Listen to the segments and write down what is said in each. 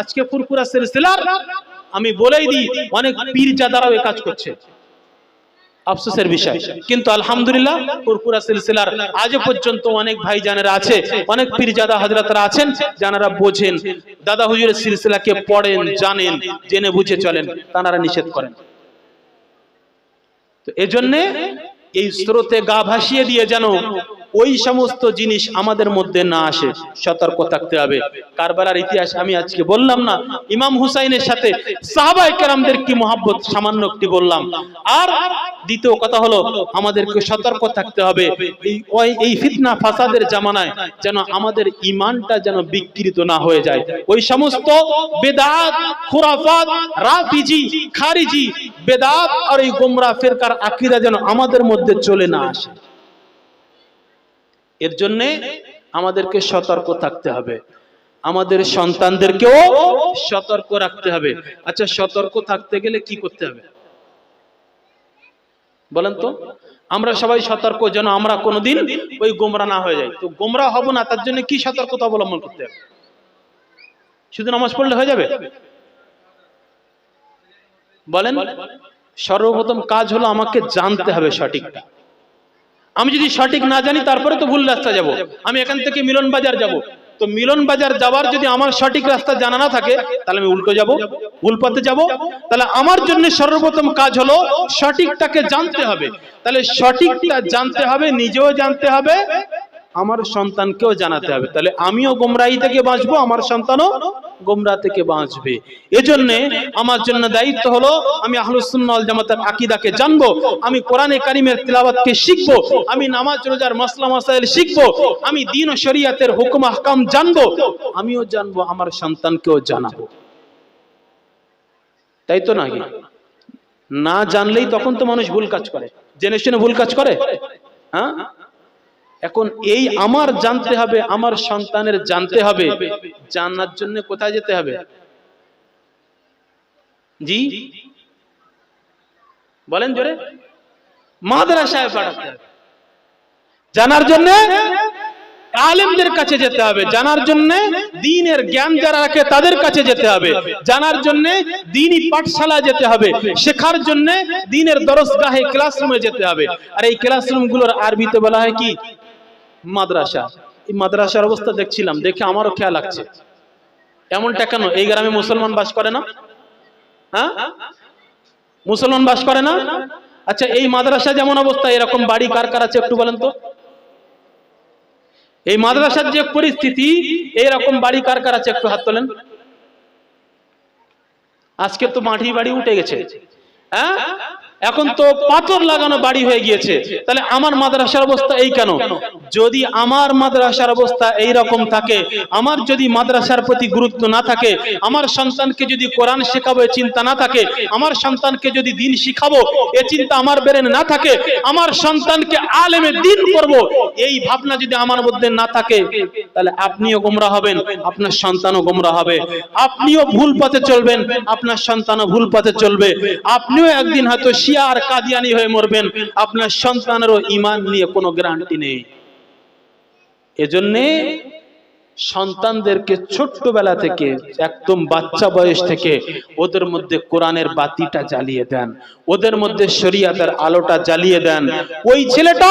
আজকে ফুরফুরা সিলসিলার, আমি বলেই দিই, অনেক পীরজাদারাও এ কাজ করছে। আফসোসের বিষয়। কিন্তু আলহামদুলিল্লাহ ফুরফুরা সিলসিলার আজও পর্যন্ত অনেক ভাই জানেরা আছে, অনেক পীরজাদা হজরতরা আছেন যারা বোঝেন, দাদা হুজুরের সিলসিলাকে পড়েন, জানেন, জেনে বুঝে চলেন তারা নিষেধ করেন। তো এজন্যে এই স্রোতে গা ভাসিয়ে দিয়ে যেন ওই সমস্ত জিনিস আমাদের মধ্যে না আসে, সতর্ক থাকতে হবে। কারবালার ইতিহাস আমি আজকে বললাম না, ইমাম হুসাইনের সাথে সাহাবাই কেরামদের কি মহাব্বত, সামান্য একটি বললাম। আর দ্বিতীয় কথা হলো, আমাদেরকে সতর্ক থাকতে হবে। এই এই ফিতনা ফাসাদের জামানায় যেন আমাদের ইমানটা যেন বিকৃত না হয়ে যায়। ওই সমস্ত বেদাত, খুরাফাত, রাফিজি, খারিজি, বেদাত আর এই গোমরা ফেরকার আকীদা যেন আমাদের মধ্যে চলে না আসে। এর জন্য আমাদেরকে সতর্ক থাকতে হবে। আমাদের সন্তানদেরকেও সতর্ক রাখতে হবে। আচ্ছা সতর্ক থাকতে গেলে কি করতে হবে? বলেন তো আমরা সবাই সতর্ক যেন আমরা কোনোদিন ওই গোমরা না হয়ে যাই। তো গোমরা হব না তার জন্য কি সতর্কতা অবলম্বন করতে হবে? শুধু নামাজ পড়লে হয়ে যাবে? বলেন সর্বপ্রথম কাজ হলো আমাকে জানতে হবে সঠিকটা। আমি যদি সঠিক না জানি, তারপরে তো ভুল রাস্তা যাব। আমি এখান থেকে মিলন বাজার যাব। তো মিলন বাজার যাওয়ার যদি আমার সঠিক রাস্তা জানা না থাকে, তাহলে আমি উল্টো যাব, ভুল পথে যাব। তাহলে আমার জন্য সর্বপ্রথম কাজ হলো সঠিকটাকে জানতে হবে। তাহলে সঠিকটা জানতে হবে, নিজেও জানতে হবে আমার সন্তানকেও জানাতে হবে। তাহলে আমিও গোমরাহি থেকে বাঁচবো, আমার সন্তানও গোমরা থেকে বাঁচবে। এজন্য আমার জন্য দায়িত্ব হলো, আমি আহলুসুন্নাল জামাতের আকীদাকে জানব, আমি কোরআনে কারিমের তিলাওয়াতকে শিখব, আমি নামাজ রোজার মাসলা মাসাইল শিখব, আমি দিন ও শরীয়তের হুকুম আহকাম জানব, আমিও জানব, আমার সন্তানকেও জানাব। তাই তো নাকি? না জানলেই তখন তো মানুষ ভুল কাজ করে। জেনে শুনে ভুল কাজ করে? হ্যাঁ? এখন এই আমার জানতে হবে, আমার সন্তানের জানতে হবে। জানার জন্য কোথায় যেতে হবে? জি? বলেন জোরে। মাদ্রাসায় পাঠাতে জানার জন্য আলেমদের কাছে যেতে হবে। জানার জন্য দিনের জ্ঞান যারা রাখে তাদের কাছে যেতে হবে। জানার জন্য দিনই পাঠশালা যেতে হবে। শেখার জন্য দিনের দরসগাহে ক্লাসরুমে যেতে হবে। আর এই ক্লাসরুমগুলোর আরবিতে বলা হয় কি? মাদ্রাসা। এই মাদ্রাসার অবস্থা দেখছিলাম, দেখে আমারও খেয়াল লাগছে। এমনটা কেন? এই গ্রামে মুসলমান বাস করে না? হ্যাঁ? মুসলমান বাস করে না? আচ্ছা এই মাদ্রাসা যেমন অবস্থা, এরকম বাড়ি কার কার আছে একটু বলেন তো? এই মাদ্রাসার যে পরিস্থিতি এইরকম বাড়ি কার কার আছে একটু হাত তোলেন। আজকে তো মাটি বাড়ি উঠে গেছে। হ্যাঁ? এখন তো পাথর লাগানো বাড়ি হয়ে গিয়েছে। তাহলে আমার মাদ্রাসার অবস্থা এই কেন? যদি আমার মাদ্রাসার অবস্থা এই রকম থাকে, আমার যদি মাদ্রাসার প্রতি গুরুত্ব না থাকে, আমার সন্তানকে যদি কোরআন শেখাবো, এ চিন্তা না থাকে, আমার সন্তানকে যদি দিন শিখাবো, এ চিন্তা আমার বেরেন না থাকে, আমার সন্তানকে আলেমে দিন করব, এই ভাবনা যদি আমার মধ্যে না থাকে, তাহলে আপনিও গোমরা হবেন, আপনার সন্তানও গোমরা হবে। আপনিও ভুল পথে চলবেন, আপনার সন্তানও ভুল পথে চলবে। আপনিও একদিন হয়তো আর কাদিয়ানি হয়ে মরবেন। আপনার সন্তানেরও ইমান নিয়ে কোনো গ্যারান্টি নেই। এজন্যে সন্তানদেরকে ছোট্টবেলা থেকে, একদম বাচ্চা বয়স থেকে ওদের মধ্যে কোরআনের বাতিটা জ্বালিয়ে দেন, ওদের মধ্যে শরিয়াতের আলোটা জ্বালিয়ে দেন। ওই ছেলেটা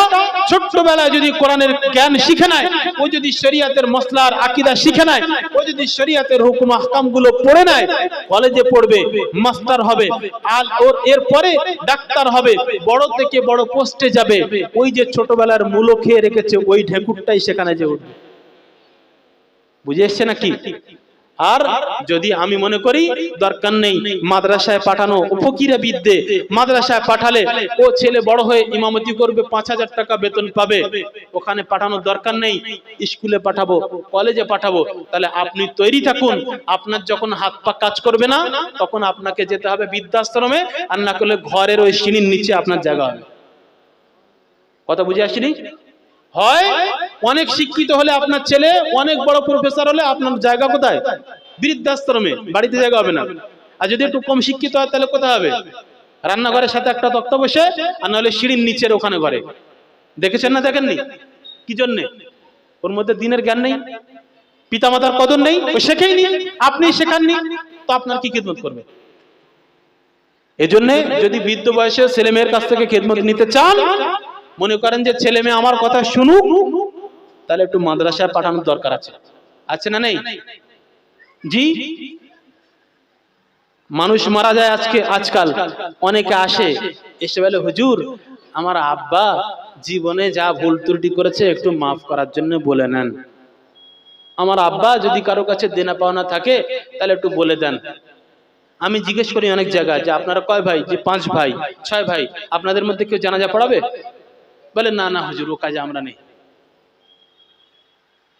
ছোট্টবেলায় যদি কোরআনের জ্ঞান শিখে নেয়, ও যদি শরিয়াতের মশলার আকিদা শিখে নেয়, ও যদি শরিয়াতের হুকুম আহকামগুলো পড়ে নেয়, কলেজে পড়বে, মাস্টার হবে, আর ওর এরপরে ডাক্তার হবে, বড় থেকে বড় পোস্টে যাবে, ওই যে ছোটবেলার মূলো খেয়ে রেখেছে, ওই ঢেকুরটাই সেখানে যে উঠবে। বুঝে এসছে নাকি? আর যদি আমি মনে করি, দরকার নেই মাদ্রাসায় পাঠানো ও ফকিরা বিদ্যে। মাদ্রাসায় পাঠালে ও ছেলে বড় হয়ে ইমামতি করবে, পাঁচ হাজার টাকা বেতন পাবে। ওখানে পাঠানোর দরকার নেই, স্কুলে পাঠাবো, কলেজে পাঠাবো। তাহলে আপনি তৈরি থাকুন, আপনার যখন হাত পা কাজ করবে না, তখন আপনাকে যেতে হবে বৃদ্ধাশ্রমে, আর না করলে ঘরের ওই সিঁড়ির নিচে আপনার জায়গা হবে। কথা বুঝে আসিনি? হয়, অনেক শিক্ষিত হলে আপনার ছেলে, অনেক বড় প্রফেসর হলে আপনার জায়গা কোথায়? বৃদ্ধাশ্রমে, বাড়িতে জায়গা হবে না। আর যদি একটু কম শিক্ষিত হয়, তাহলে কোথায় হবে? রান্নাঘরের সাথে একটা তক্তা বসে, আর নাহলে সিঁড়ির নিচের ওখানে ঘরে। দেখেছেন না, দেখেননি? কি জন্যে? ওর মধ্যে দিনের জ্ঞান নেই, পিতামাতার কদর নেই, ও শেখেইনি, আপনি শেখাননি, তো আপনার কি খেদমত করবে? এজন্য যদি বৃদ্ধ বয়সে ছেলে মেয়ের কাছ থেকে খেদমত নিতে চান মনে করেন যে ছেলে মেয়ে আমার কথা শুনুক, তাহলে একটু মাদ্রাসায় পাঠানোর দরকার আছে। আছে না নেই? জি? মানুষ মারা যায় আজকে, আজকাল। অনেকে আসে, এসে বলে, হুজুর, আমার আব্বা জীবনে যা ভুল ত্রুটি করেছে, একটু মাফ করার জন্য বলে নেন। আমার আব্বা যদি কারও কাছে দেনা পাওনা থাকে, তাহলে একটু বলে দেন। আমি জিজ্ঞেস করি অনেক জায়গায় যে, আপনারা কয় ভাই? যে, পাঁচ ভাই, ছয় ভাই। আপনাদের মধ্যে কেউ জানাজা পড়াবে? বলে না না হুজুর ও কাজে আমরা নেই।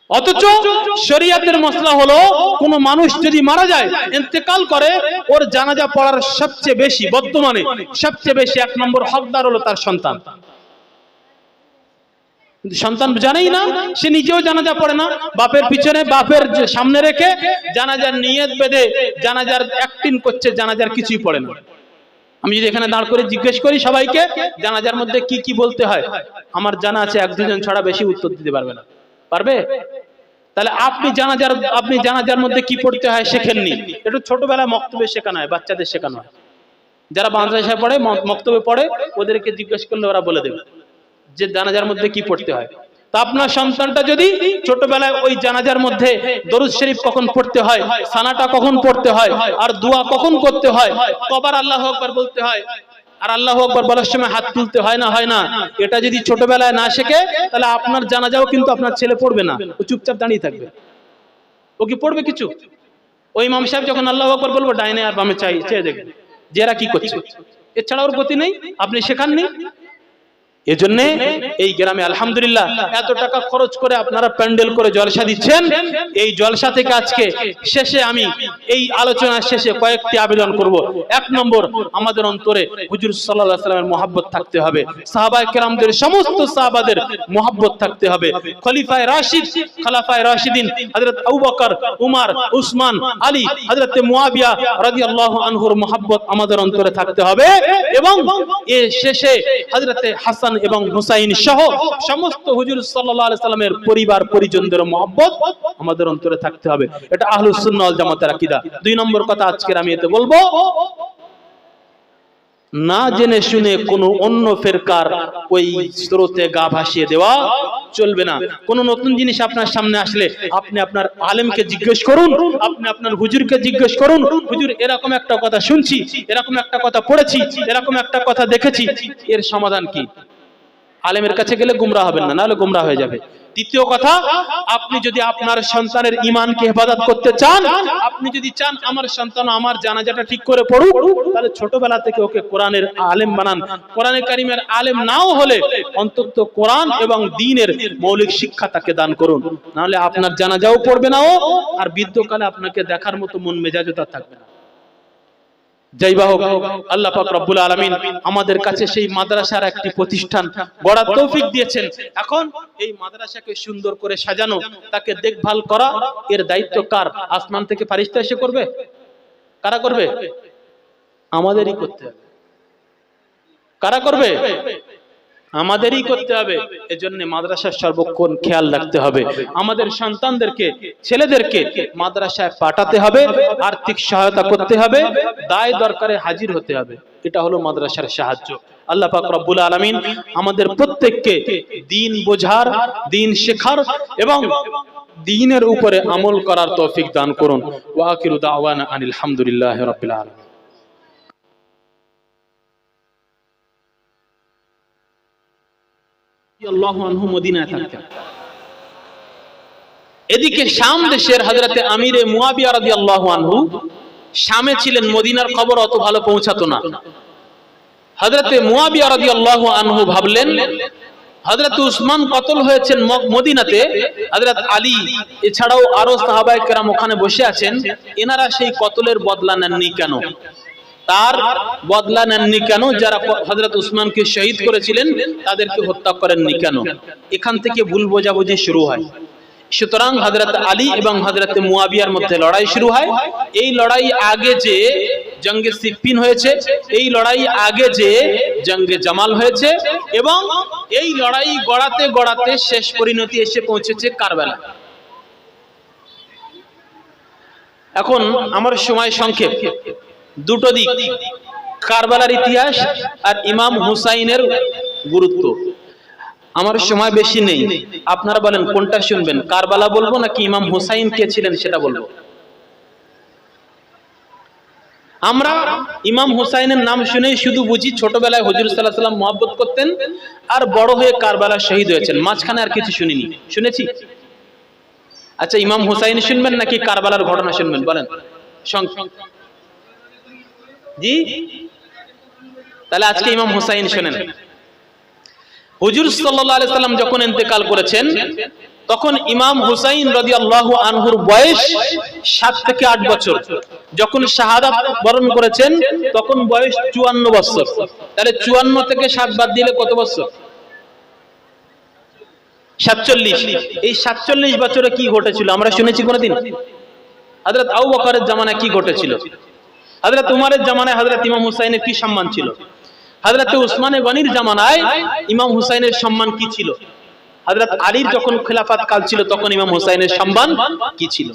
অথচ শরিয়াতের মশলা হলো কোন মানুষ যদি মারা যায় ইন্তেকাল করে ওর জানাজা পড়ার সবচেয়ে বেশি বর্তমানে সবচেয়ে বেশি এক নম্বর হকদার হলো তার সন্তান। সন্তান জানেই না সে নিজেও জানাজা পড়ে না। বাপের পিছনে বাপের সামনে রেখে জানাজার নিয়ত বেঁধে জানাজার অ্যাক্টিং করছে জানাজার কিছুই পড়ে না। আমি যদি এখানে দাঁড় করে জিজ্ঞেস করি সবাইকে, জানাজার মধ্যে কি কি বলতে হয়? আমার জানা আছে এক দুজন ছাড়া বেশি উত্তর দিতে পারবে না। পারবে? তাহলে আপনি জানাজার আপনি জানাজার মধ্যে কি পড়তে হয় শেখেননি? একটু ছোটবেলায় মক্তবে শেখানো হয়, বাচ্চাদের শেখানো হয়। যারা মাদ্রাসায় পড়ে ম- মক্তবে পড়ে, ওদেরকে জিজ্ঞেস করলে ওরা বলে দেবে যে জানাজার মধ্যে কি পড়তে হয়। আপনার সন্তানটা যদি ছোটবেলায় ওই জানাজার মধ্যে দরুদ শরীফ কখন পড়তে হয়, সানাটা কখন পড়তে হয়, আর দোয়া কখন করতে হয়, কবার আল্লাহ আকবার বলতে হয়, আর আল্লাহ আকবার বলার সময় হাত তুলতে হয় না হয় না। এটা যদি ছোটবেলায় না শেখে, তাহলে আপনার জানাজাও কিন্তু আপনার ছেলে পড়বে না, ও চুপচাপ দাঁড়িয়ে থাকবে। ও কি পড়বে কিছু? ওই ইমাম সাহেব যখন আল্লাহ আকবার বলব, ডাইনে আর বামে চাই, চেয়ে দেখবে, যে এরা কি করছে? এছাড়া ওর গতি নেই, আপনি শেখাননি? এজন্য এই গ্রামে আলহামদুলিল্লাহ এত টাকা খরচ করে আপনারা প্যান্ডেল করে জলসা দিচ্ছেন। এই জলসা থেকে আজকে শেষে আমি এই আলোচনার শেষে কয়েকটি আবেদন করব। এক নম্বর আমাদের অন্তরে হুজুর আলাইহি সাল্লামের মহাব্বত থাকতে হবে। সাহাবায়ে কেরামদের সমস্ত সাহাবাদের মহাব্বত থাকতে হবে। খলিফায়ে রাশিদ খলাফায়ে রাশিদিন হযরত আবু বকর উমর উসমান আলী হযরত মুয়াবিয়া রাদিয়াল্লাহু আনহুর মহাব্বত আমাদের অন্তরে থাকতে হবে। এবং এর শেষে হযরতে হাসান এবং হুসাইন সহ সমস্ত হুজুর সাল্লামের পরিবার, পরিজনদের মহব্বত আমাদের অন্তরে থাকতে হবে। এটা আহলুস জামাতের আকীদা। দুই নম্বর কথা আজকের আমি এতে বলব, না জেনে শুনে কোনো অন্য ফেরকার ওই স্রোতে গা ভাসিয়ে দেওয়া চলবে না। কোন নতুন জিনিস আপনার সামনে আসলে আপনি আপনার আলেমকে জিজ্ঞেস করুন, আপনি আপনার হুজুরকে জিজ্ঞেস করুন, হুজুর, এরকম একটা কথা শুনছি, এরকম একটা কথা পড়েছি, এরকম একটা কথা দেখেছি। এর সমাধান কি? আলেমের কাছে গেলে গুমরা হবেন না, নাহলে গুমরা হয়ে যাবে। দ্বিতীয় কথা, আপনি যদি আপনার সন্তানের ইমানকে হেফাজত করতে চান, আপনি যদি চান আমার সন্তান আমার জানাজাটা ঠিক করে পড়ুক, তাহলে ছোটবেলা থেকে ওকে কোরআনের আলেম বানান। কোরআনে কারিমের আলেম নাও হলে অন্তত কোরআন এবং দিনের মৌলিক শিক্ষা তাকে দান করুন। নাহলে আপনার জানাজাও পড়বে না ও, আর বৃদ্ধকালে আপনাকে দেখার মতো মন মেজাজও তার থাকবে না। হোক, আল্লাহ পাক রব্বুল আমাদের কাছে সেই মাদ্রাসার একটি প্রতিষ্ঠান তৌফিক দিয়েছেন। এখন এই মাদ্রাসাকে সুন্দর করে সাজানো, তাকে দেখভাল করা, এর দায়িত্ব কার? আসমান থেকে ফারিস্তা এসে করবে? কারা করবে? আমাদেরই করতে হবে। কারা করবে? আমাদেরই করতে হবে। এজন্য মাদ্রাসার সর্বক্ষণ খেয়াল রাখতে হবে। আমাদের সন্তানদেরকে ছেলেদেরকে মাদ্রাসায় পাঠাতে হবে আর্থিক সহায়তা করতে হবে। দায় দরকারে হাজির হতে হবে। এটা হলো মাদ্রাসার সাহায্য। আল্লাহ পাক রব্বুল আলামিন আমাদের প্রত্যেককে দিন বোঝার দিন শেখার এবং দিনের উপরে আমল করার তৌফিক দান করুন। ওয়া আখিরু দাওয়ানা আনিল হামদুলিল্লাহি রাব্বিল আলামিন। এদিকে শাম দেশের আমিরে মুয়াবিয়া আনহু, শামে ছিলেন মদিনার খবর অত ভালো পৌঁছাতো না। হযরতে মুয়াবিয়া আনহু ভাবলেন, হযরত উসমান কতল হয়েছেন মদিনাতে? হযরত আলী, এছাড়াও আরও সাহাবায়ে কেরাম ওখানে বসে আছেন, এনারা সেই কতলের বদলা নেননি কেন? তার বদলা নেননি কেন? যারা হজরত উসমানকে শহীদ করেছিলেন, তাদেরকে হত্যা করেননি কেন? এখান থেকে ভুল বোঝাবুঝি শুরু হয়। সুতরাং হজরত আলী এবং হজরত মুয়াবিয়ার মধ্যে লড়াই শুরু হয়। এই লড়াই আগে যে জঙ্গে সিপ্পিন হয়েছে, এই লড়াই আগে যে জঙ্গে জামাল হয়েছে এবং এই লড়াই গড়াতে গড়াতে শেষ পরিণতি এসে পৌঁছেছে কারবেলা। এখন আমার সময় সংক্ষেপ। দুটো দিক, কারবালার ইতিহাস আর ইমাম হুসাইনের গুরুত্ব। আমার সময় বেশি নেই। আপনারা বলেন, কোনটা শুনবেন? কারবালা বলব নাকি ইমাম হুসাইন কে ছিলেন সেটা বলব? আমরা ইমাম হুসাইনের নাম শুনেই শুধু বুঝি, ছোটবেলায় হজুর সাল্লাহ সাল্লাম মহব্বত করতেন আর বড় হয়ে কারবালা শহীদ হয়েছেন। মাঝখানে আর কিছু শুনিনি। শুনেছি? আচ্ছা ইমাম হুসাইন শুনবেন নাকি কারবালার ঘটনা শুনবেন? বলেন। সং- জি? তাহলে আজকে ইমাম হুসাইন শুনেন। হুজুর সাল্লাম যখন ইন্তেকাল করেছেন তখন ইমাম হুসাইন রাদিয়াল্লাহু আনহুর বয়স সাত থেকে আট বছর। যখন শাহাদাত বরণ করেছেন তখন বয়স চুয়ান্ন বছর। তাহলে চুয়ান্ন থেকে সাত বাদ দিলে কত বছর? সাতচল্লিশ। এই সাতচল্লিশ বছরে কি ঘটেছিল? আমরা শুনেছি কোনোদিন? হজরত আউ বকরের জামানায় কি ঘটেছিল? হজরত উমারের জামানায় হাজরত ইমাম হুসাইনের কি সম্মান ছিল? হাজরত উসমানে গনির জামানায় ইমাম হুসাইনের সম্মান কি ছিল? হাজরত আলীর যখন খেলাফাত কাল ছিল, তখন ইমাম হুসাইনের সম্মান কি ছিল?